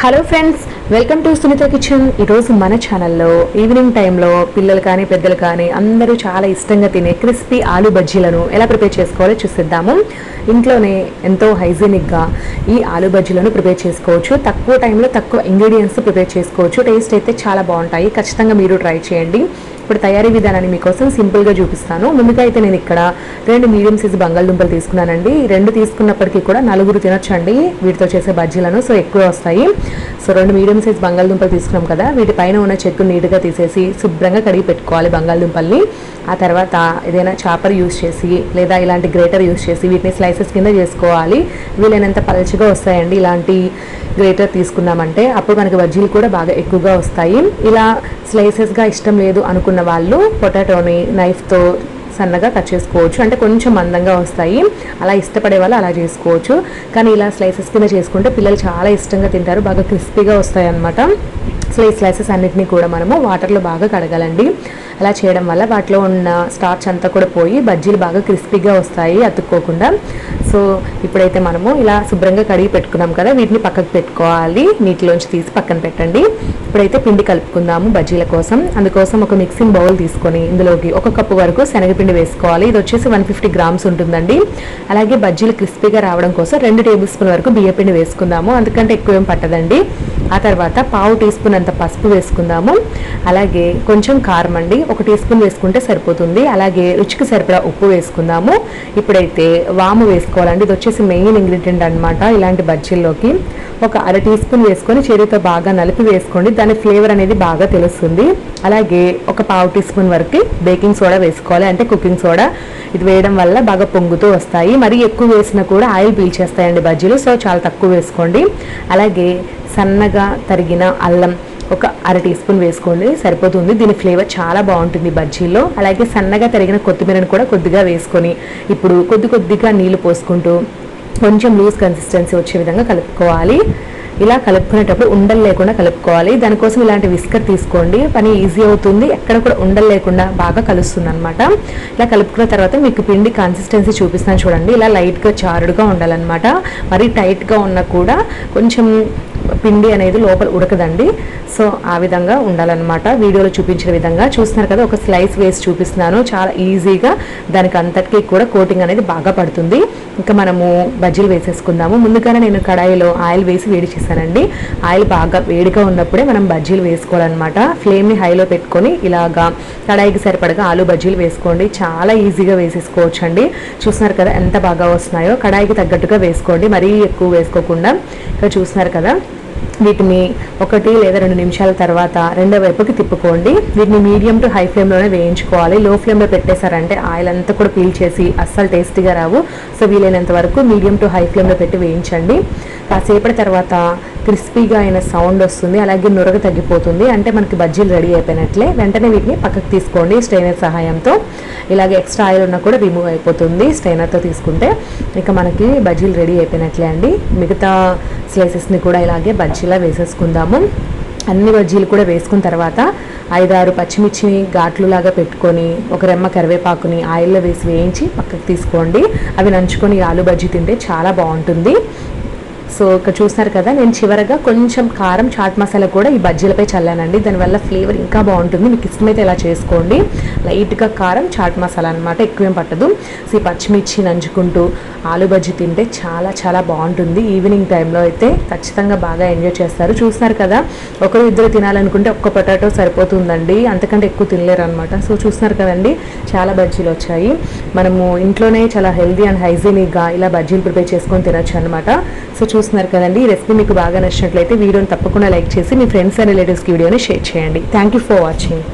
Hello friends welcome to Sunitha kitchen ఈరోజు మన ఛానల్లో ఈవినింగ్ టైంలో పిల్లలు కానీ పెద్దలు కానీ అందరూ చాలా ఇష్టంగా తినే క్రిస్పీ ఆలు బజ్జీలను ఎలా ప్రిపేర్ చేసుకోవాలో చూసిద్దాము. ఇంట్లోనే ఎంతో హైజీనిక్గా ఈ ఆలు బజ్జీలను ప్రిపేర్ చేసుకోవచ్చు. తక్కువ టైంలో తక్కువ ఇంగ్రీడియంట్స్ ప్రిపేర్ చేసుకోవచ్చు. టేస్ట్ అయితే చాలా బాగుంటాయి. ఖచ్చితంగా మీరు ట్రై చేయండి. ఇప్పుడు తయారీ విధానాన్ని మీకోసం సింపుల్గా చూపిస్తాను. ముందుగా అయితే నేను ఇక్కడ రెండు మీడియం సైజ్ బంగాళదుంపలు తీసుకున్నానండి. రెండు తీసుకున్నప్పటికీ కూడా నలుగురు తినొచ్చండి. వీటితో చేసే బజ్జీలను సో ఎక్కువ వస్తాయి. సో రెండు మీడియం సైజ్ బంగాళదుంపలు తీసుకున్నాం కదా వీటిపైన ఉన్న చెక్కు నీట్గా తీసేసి శుభ్రంగా కడిగి పెట్టుకోవాలి బంగాళదుంపల్ని. ఆ తర్వాత ఏదైనా చాపర్ యూస్ చేసి లేదా ఇలాంటి గ్రేటర్ యూస్ చేసి వీటిని స్లైసెస్ కింద చేసుకోవాలి. వీలైనంత పలచగా వస్తాయండి. ఇలాంటి గ్రేటర్ తీసుకున్నామంటే అప్పుడు మనకి బజ్జీలు కూడా బాగా ఎక్కువగా వస్తాయి. ఇలా స్లైసెస్గా ఇష్టం లేదు అనుకున్న వాళ్ళు పొటాటోని నైఫ్తో సన్నగా కట్ చేసుకోవచ్చు. అంటే కొంచెం మందంగా వస్తాయి. అలా ఇష్టపడే వాళ్ళు అలా చేసుకోవచ్చు. కానీ ఇలా స్లైసెస్ కింద చేసుకుంటే పిల్లలు చాలా ఇష్టంగా తింటారు. బాగా క్రిస్పీగా వస్తాయి అన్నమాట సో ఈ స్లైసెస్ అన్నిటినీ కూడా మనము వాటర్లో బాగా కడగాలండి. అలా చేయడం వల్ల వాటిలో ఉన్న స్టార్చ్ అంతా కూడా పోయి బజ్జీలు బాగా క్రిస్పీగా వస్తాయి అతుక్కోకుండా. సో ఇప్పుడైతే మనము ఇలా శుభ్రంగా కడిగి పెట్టుకున్నాం కదా వీటిని పక్కకు పెట్టుకోవాలి. నీటిలోంచి తీసి పక్కన పెట్టండి. ఇప్పుడైతే పిండి కలుపుకుందాము బజ్జీల కోసం. అందుకోసం ఒక మిక్సింగ్ బౌల్ తీసుకొని ఇందులోకి ఒక కప్పు వరకు శనగపిండి వేసుకోవాలి. ఇది వచ్చేసి వన్ ఫిఫ్టీ గ్రామ్స్ ఉంటుందండి. అలాగే బజ్జీలు క్రిస్పీగా రావడం కోసం రెండు టేబుల్ స్పూన్ వరకు బియ్యపిండి వేసుకుందాము. అందుకంటే ఎక్కువ ఏం పట్టదండి. ఆ తర్వాత పావు టీ స్పూన్ అంత పసుపు వేసుకుందాము. అలాగే కొంచెం కారం అండి. ఒక టీ స్పూన్ వేసుకుంటే సరిపోతుంది. అలాగే రుచికి సరిపడా ఉప్పు వేసుకుందాము. ఇప్పుడైతే వాము వేసుకోవాలండి. ఇది వచ్చేసి మెయిన్ ఇంగ్రీడియంట్ అనమాట ఇలాంటి బజ్జీల్లోకి. ఒక అర టీ స్పూన్ వేసుకొని చేతితో బాగా నలిపి వేసుకోండి. దాని ఫ్లేవర్ అనేది బాగా తెలుస్తుంది. అలాగే ఒక పావు టీ స్పూన్ వరకు బేకింగ్ సోడా వేసుకోవాలి. అంటే కుకింగ్ సోడా. ఇది వేయడం వల్ల బాగా పొంగుతూ వస్తాయి. మరి ఎక్కువ వేసినా కూడా ఆయిల్ పీల్చేస్తాయండి బజ్జీలు. సో చాలా తక్కువ వేసుకోండి. అలాగే సన్నగా తరిగిన అల్లం ఒక అర టీ స్పూన్ వేసుకోండి. సరిపోతుంది. దీని ఫ్లేవర్ చాలా బాగుంటుంది బజ్జీలో అలాగే సన్నగా తరిగిన కొత్తిమీరను కూడా కొద్దిగా వేసుకొని ఇప్పుడు కొద్ది కొద్దిగా నీళ్ళు పోసుకుంటూ కొంచెం లూజ్ కన్సిస్టెన్సీ వచ్చే విధంగా కలుపుకోవాలి. ఇలా కలుపుకునేటప్పుడు ఉండలు లేకుండా కలుపుకోవాలి. దానికోసం ఇలాంటి విస్కర్ తీసుకోండి. పని ఈజీ అవుతుంది. ఎక్కడ కూడా ఉండలు లేకుండా బాగా కలుస్తుంది అనమాట ఇలా కలుపుకున్న తర్వాత మీకు పిండి కన్సిస్టెన్సీ చూపిస్తాను చూడండి. ఇలా లైట్గా చారుడుగా ఉండాలన్నమాట. మరీ టైట్గా ఉన్నా కూడా కొంచెం పిండి అనేది లోపల ఉడకదండి. సో ఆ విధంగా ఉండాలన్నమాట. వీడియోలో చూపించిన విధంగా. చూస్తున్నారు కదా ఒక స్లైస్ వేసి చూపిస్తున్నాను. చాలా ఈజీగా దానికి అంతటికీ కూడా కోటింగ్ అనేది బాగా పడుతుంది. ఇంకా మనము బజ్జీలు వేసేసుకుందాము. ముందుగానే నేను కడాయిలో ఆయిల్ వేసి వేడి చేశానండి ఆయిల్ బాగా వేడిగా ఉన్నప్పుడే మనం బజ్జీలు వేసుకోవాలన్నమాట. ఫ్లేమ్ని హైలో పెట్టుకొని ఇలాగా కడాయికి సరిపడగా ఆలు బజ్జీలు వేసుకోండి. చాలా ఈజీగా వేసేసుకోవచ్చు అండి చూస్తున్నారు కదా ఎంత బాగా వస్తున్నాయో. కడాయికి తగ్గట్టుగా వేసుకోండి. మరీ ఎక్కువ వేసుకోకుండా. ఇక్కడ చూస్తున్నారు కదా. వీటిని ఒకటి లేదా రెండు నిమిషాల తర్వాత రెండో వైపుకి తిప్పుకోండి. వీటిని మీడియం టు హై ఫ్లేమ్లోనే వేయించుకోవాలి. లో ఫ్లేమ్లో పెట్టేశారంటే ఆయిల్ అంతా కూడా పీల్ చేసి అస్సలు టేస్టీగా రావు. సో వీలైనంత వరకు మీడియం టు హై ఫ్లేమ్లో పెట్టి వేయించండి. కాసేపటి తర్వాత క్రిస్పీగా అయిన సౌండ్ వస్తుంది. అలాగే నురగ తగ్గిపోతుంది. అంటే మనకి బజ్జీలు రెడీ అయిపోయినట్లే. వెంటనే వీటిని పక్కకు తీసుకోండి స్ట్రైనర్ సహాయంతో. ఇలాగే ఎక్స్ట్రా ఆయిల్ ఉన్నా కూడా రిమూవ్ అయిపోతుంది స్ట్రైనర్తో తీసుకుంటే. ఇక మనకి బజ్జీలు రెడీ అయిపోయినట్లే అండి. మిగతా స్లైసెస్ని కూడా ఇలాగే బజ్జీలు వేసేసుకుందాము. అన్ని బజ్జీలు కూడా వేసుకున్న తర్వాత ఐదారు పచ్చిమిర్చిని ఘాట్లులాగా పెట్టుకొని ఒక రెమ్మ కరివేపాకుని ఆయిల్లో వేసి వేయించి పక్కకు తీసుకోండి. అవి నంచుకొని ఆలు బజ్జీ తింటే చాలా బాగుంటుంది. సో ఇక్కడ చూసినారు కదా నేను చివరగా కొంచెం కారం చాట్ మసాలా కూడా ఈ బజ్జీలపై చల్లానండి. దానివల్ల ఫ్లేవర్ ఇంకా బాగుంటుంది. మీకు ఇష్టమైతే ఇలా చేసుకోండి. లైట్గా కారం చాట్ మసాలా అనమాట ఎక్కువేం పట్టదు. సో ఈ పచ్చిమిర్చి నంచుకుంటూ ఆలు బజ్జీ తింటే చాలా చాలా బాగుంటుంది. ఈవినింగ్ టైంలో అయితే ఖచ్చితంగా బాగా ఎంజాయ్ చేస్తారు. చూస్తున్నారు కదా ఒకరు ఇద్దరు తినాలనుకుంటే ఒక్క పొటాటో సరిపోతుందండి. అంతకంటే ఎక్కువ తినలేరు అనమాట సో చూస్తున్నారు కదండి చాలా బజ్జీలు వచ్చాయి. మనము ఇంట్లోనే చాలా హెల్దీ అండ్ హైజీనిక్గా ఇలా బజ్జీలు ప్రిపేర్ చేసుకొని తినచ్చు అనమాట సో చూస్తున్నారు కదండి. ఈ రెసిపీ మీకు బాగా నచ్చినట్లయితే వీడియోని తప్పకుండా లైక్ చేసి మీ ఫ్రెండ్స్ అండ్ రిలేటివ్స్కి వీడియోని షేర్ చేయండి. Thank you for watching.